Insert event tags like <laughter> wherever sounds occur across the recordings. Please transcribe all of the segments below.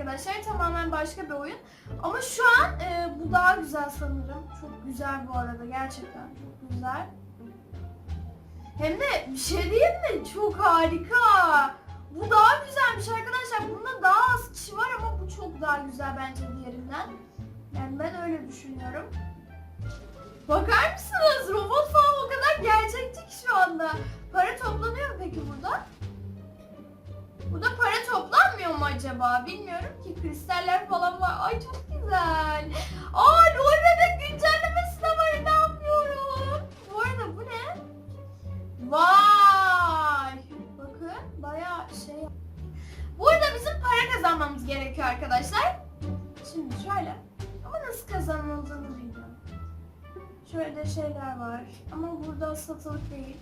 arkadaşlar. Tamamen başka bir oyun. Ama şu an e, bu daha güzel sanırım. Çok güzel bu arada gerçekten çok güzel. Hem de bir şey diyeyim mi? Çok harika. Bu daha güzelmiş arkadaşlar. Bunda daha az kişi var ama bu çok daha güzel bence diğerinden. Yani ben öyle düşünüyorum. Bakar mısınız? Robot falan o kadar acaba? Bilmiyorum ki. Kristaller falan var. Ay çok güzel. Aa LOL bebek güncellemesi de var. İnanmıyorum. Bu arada bu ne? Vay! Bakın bayağı şey. Burada bizim para kazanmamız gerekiyor arkadaşlar. Şimdi şöyle. Ama nasıl kazanıldığını bilmiyorum. Şöyle şeyler var. Ama burada satılık değil.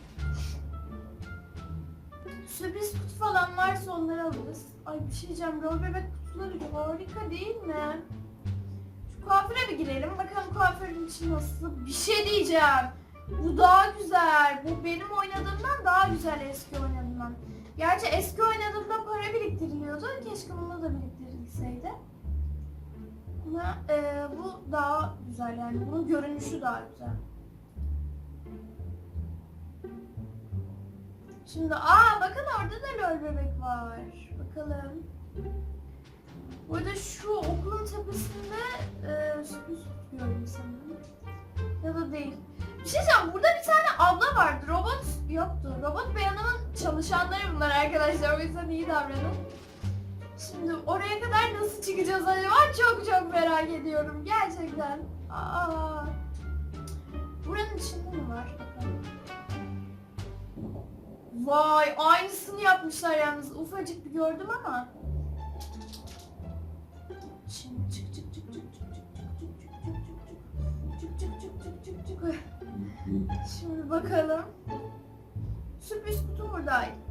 Sürpriz kutu falan varsa onları alırız. Ay bir şey diyeceğim. Rol bebek kutuları harika değil mi? Şu kuaföre bir girelim. Bakalım kuaförün içi nasıl. Bir şey diyeceğim. Bu daha güzel. Bu benim oynadığımdan daha güzel eski oynadığımdan. Gerçi eski oynadığımda para biriktiriliyordu. Keşke bunu da biriktirilseydi. Ama e, bu daha güzel yani. Bunun görünüşü daha güzel. Şimdi aa bakın orada da lol bebek var. Bakalım. Burada şu okulun tepesinde e, sürpriz gördüm sanırım. Ya da değil. Bir şey diyeceğim. Burada bir tane abla vardı. Robot yoktu. Robot beyanının çalışanları bunlar arkadaşlar. O yüzden iyi davranın. Şimdi oraya kadar nasıl çıkacağız acaba? Çok çok merak ediyorum. Gerçekten. Aa. Buranın içinde mi var? Bakalım. Vay aynısını yapmışlar yalnız. Ufacık bir gördüm ama. Şimdi çık çık çık çık çık çık çık çık çık çık çık çık çık çık çık çık Şimdi bakalım. Sürpriz kutu buradaydı.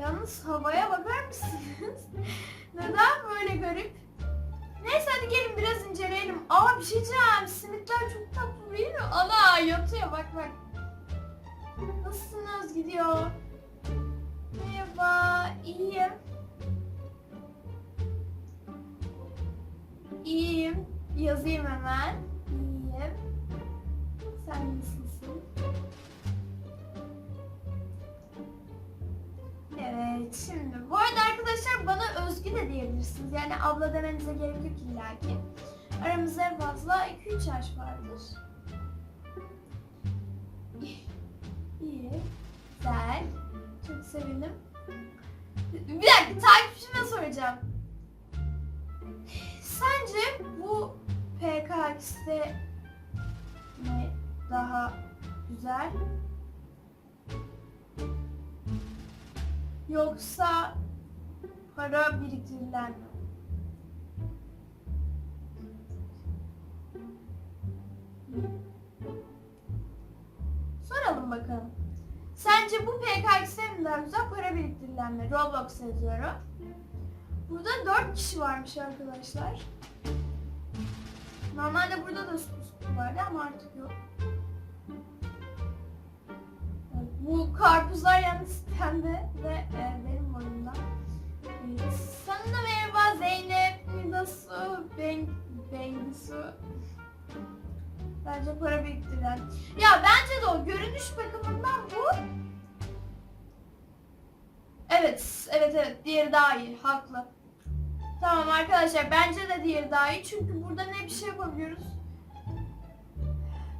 Yalnız havaya bakar mısınız? <laughs> Neden böyle garip? Neyse hadi gelin biraz inceleyelim. Aa bir şey diyeceğim. Simitler çok tatlı değil mi? Ana yatıyor bak bak. Nasılsınız gidiyor? Merhaba, iyiyim. İyiyim. Yazayım hemen. İyiyim. Sen nasılsın? Şimdi bu arada arkadaşlar bana Özgü de diyebilirsiniz. Yani abla demenize gerek yok illaki. Aramızda en fazla 2-3 yaş vardır. İyi, güzel. Çok sevindim. Bir dakika takipçime soracağım. Sence bu PKX'de mi daha güzel? Yoksa para biriktirilen mi? Soralım bakalım. Sence bu mi daha güzel para biriktirilen mi? Roblox yazıyorum. Burada 4 kişi varmış arkadaşlar. Normalde burada da vardı ama artık yok. Bu karpuzlar yalnız pembe ve e, benim boyumda. E, sana merhaba Zeynep, Midasu, Ben, Bengisu. Bence para biriktiren. Ya bence de o görünüş bakımından bu. Evet, evet evet diğeri daha iyi, haklı. Tamam arkadaşlar bence de diğeri daha iyi çünkü burada ne bir şey yapabiliyoruz.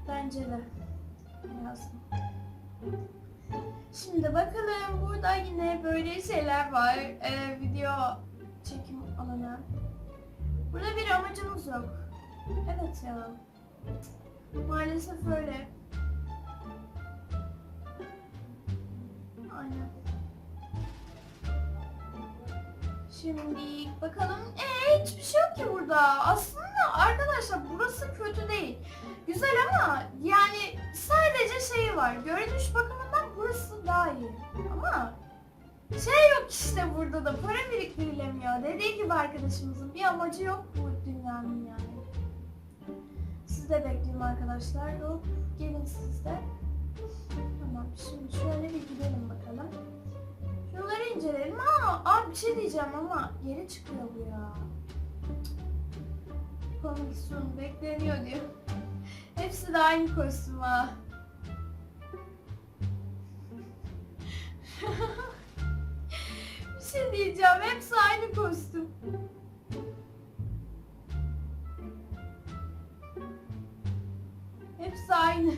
Bence de. Yazdım. Şimdi bakalım burada yine böyle şeyler var. Ee, video çekim alanı. Burada bir amacımız yok. Evet ya. Maalesef öyle. Aynen. Şimdi bakalım. Ee, hiçbir şey yok ki burada. Aslında arkadaşlar burası kötü değil. Güzel ama yani var. Görünüş bakımından burası daha iyi. Ama şey yok işte burada da para biriktirilemiyor. Dediği gibi arkadaşımızın bir amacı yok bu dünyanın yani. Siz de bekleyin arkadaşlar. Yok gelin siz de. Tamam şimdi şöyle bir gidelim bakalım. Şuraları inceleyelim. Aa, abi bir şey diyeceğim ama geri çıkıyor bu ya. Komisyon bekleniyor diyor. Hepsi de aynı kostüm ha. <laughs> bir şey diyeceğim. Hepsi aynı kostüm. Hepsi aynı.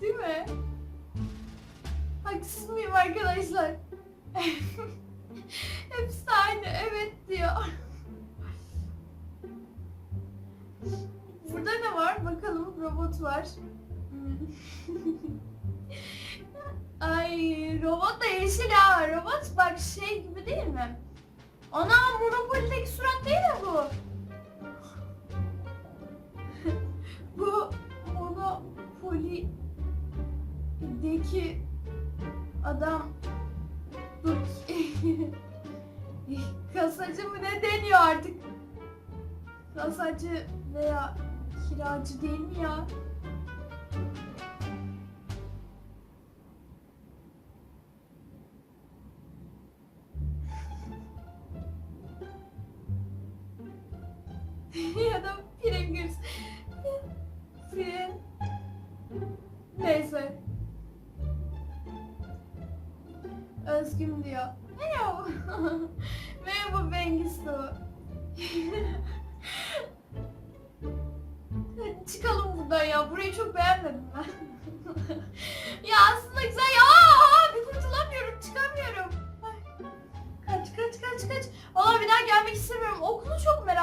Değil mi? Haksız mıyım arkadaşlar? <laughs> Hepsi aynı evet diyor. Burada ne var? Bakalım robot var. Ay robot da yeşil ha. Robot bak şey gibi değil mi? Ana Monopoly'deki surat değil mi bu? <laughs> bu Monopoly'deki adam dur <laughs> kasacı mı ne deniyor artık? Kasacı veya kiracı değil mi ya? Ya da Pringles. Pring.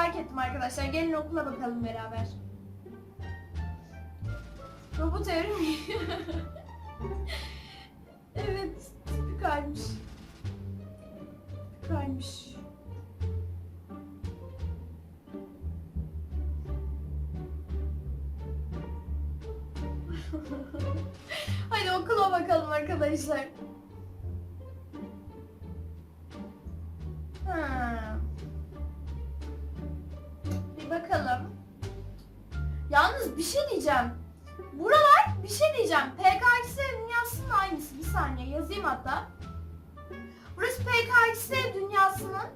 Merak ettim arkadaşlar. Gelin okula bakalım beraber. Robot evrimi. <laughs> evet. Tipi kaymış. Tipi kaymış. <laughs> Hadi okula bakalım arkadaşlar. Diyeceğim. Buralar bir şey diyeceğim. PKX dünyasının aynısı. Bir saniye yazayım hatta. Burası PKX dünyasının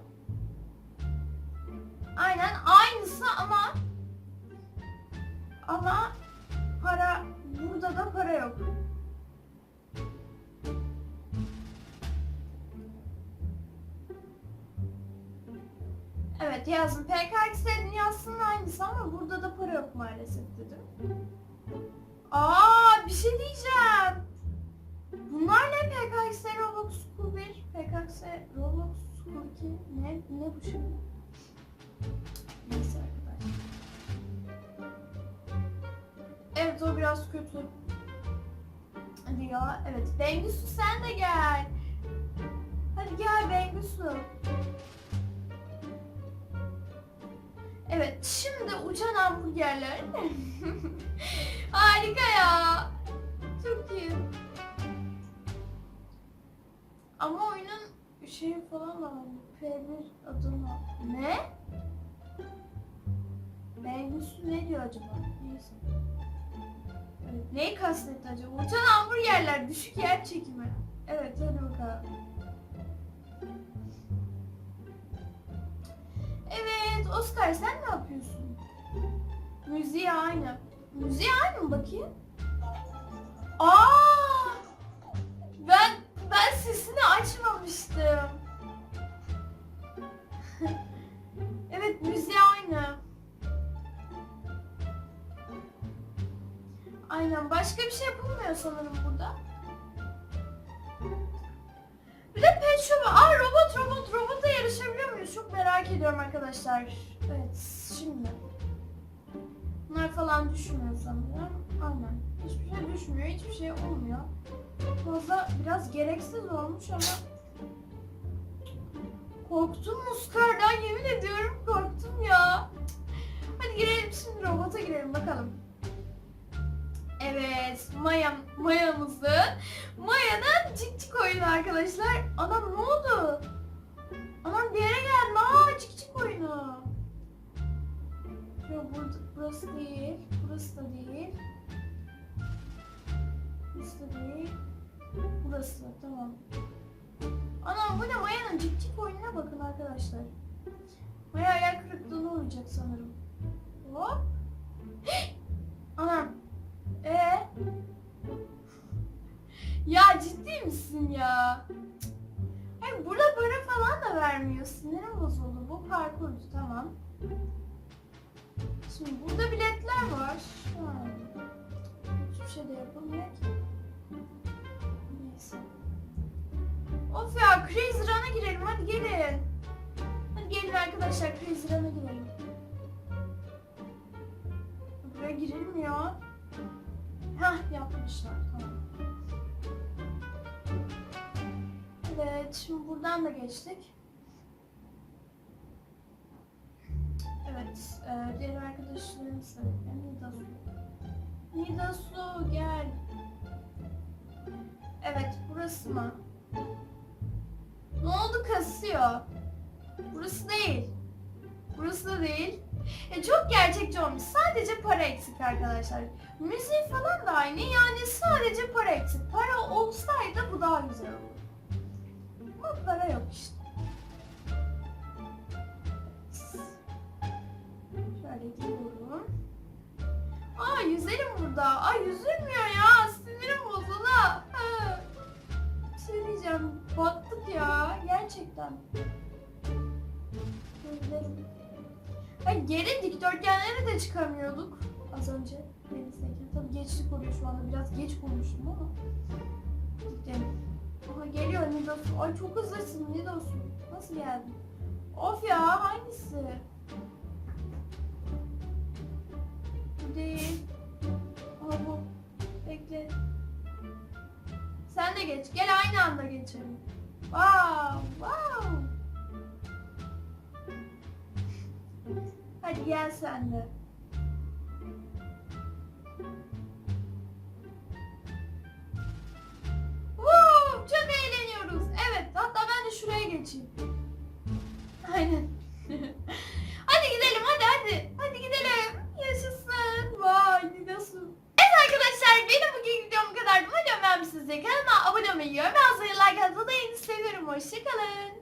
aynen aynısı ama ama para burada da para yok. Evet yazdım. PKX dünyasının aynısı ama burada da para yok maalesef dedim. Aa bir şey diyeceğim. Bunlar ne PKX Roblox School 1, PKX Roblox School 2 ne ne bu şimdi? Neyse arkadaşlar. Evet o biraz kötü. Hadi ya evet Bengisu sen de gel. Hadi gel Bengisu. Evet şimdi uçan hamburgerler. <laughs> Harika ya. Çok iyi. Ama oyunun şeyi falan da var. P1 adına. Ne? Bengisu ne diyor acaba? Neyse. Evet, neyi kastetti acaba? Uçan hamburgerler, düşük yer çekimi. Evet, hadi bakalım. Oscar sen ne yapıyorsun? Müziği aynı. Müziği aynı mı bakayım? Aa! Ben ben sesini açmamıştım. <laughs> evet, müziği aynı. Aynen. Başka bir şey yapılmıyor sanırım burada. Bir de pet shop. Aa robot robot robotla yarışabiliyor Çok merak ediyorum arkadaşlar. Evet şimdi. Bunlar falan düşmüyor sanırım. Aynen. Hiçbir şey düşmüyor. Hiçbir şey olmuyor. Fazla biraz gereksiz olmuş ama Korktum Muskar'dan yemin ediyorum korktum ya. Hadi girelim şimdi robota girelim bakalım. Evet, Maya, Maya'mızın, Maya'nın cik cik oyunu arkadaşlar. Anam ne oldu? Anam bir yere geldim. Aa cik cik oyunu. Yok burada, burası değil, burası da değil. Burası da değil. Burası tamam. Anam bu ne Maya'nın cik cik oyununa bakın arkadaşlar. Maya ayak kırıklığına uğrayacak sanırım. Hop. <gasps> Anam. Ee? <laughs> Ya ciddi misin ya? Vermiyor. Sinirim bozuldu. Bu parkurdu tamam. Şimdi burada biletler var. Ha. Hiçbir şey de yapılmıyor ki. Neyse. Of ya Crazy Run'a girelim hadi gelin. Hadi gelin arkadaşlar Crazy Run'a girelim. Buraya girilmiyor. Hah yapmışlar tamam. Evet şimdi buradan da geçtik. Evet e, diğer arkadaşlarım söyledi. Nidasu. Nidasu gel. Evet burası mı? Ne oldu kasıyor? Burası değil. Burası da değil. E, çok gerçekçi olmuş. Sadece para eksik arkadaşlar. Müziği falan da aynı. Yani sadece para eksik. Para olsaydı bu daha güzel olurdu. Ama para yok işte. Şöyle gidiyorum. Aa yüzerim burada. Ay yüzülmüyor ya. Sinirim bozuldu. Bir şey diyeceğim. Battık ya. Gerçekten. Gözlerim. Ay geri dikdörtgenlere de çıkamıyorduk. Az önce denizdeyken. Tabii geçlik oluyor şu anda. Biraz geç konuştum ama. Gidelim. Aha geliyor Nidosu. Ay çok hızlısın Nidosu. Nasıl geldin? Of ya hangisi? Değil. Aha bu. Bekle. Sen de geç. Gel aynı anda geçelim. Wow, wow. Hadi gel sen de. Woo, çok eğleniyoruz. Evet, hatta ben de şuraya geçeyim. Beğenmişsinizdir. Kanalıma abone olmayı, yorum yazmayı, like atmayı da seviyorum. Hoşçakalın.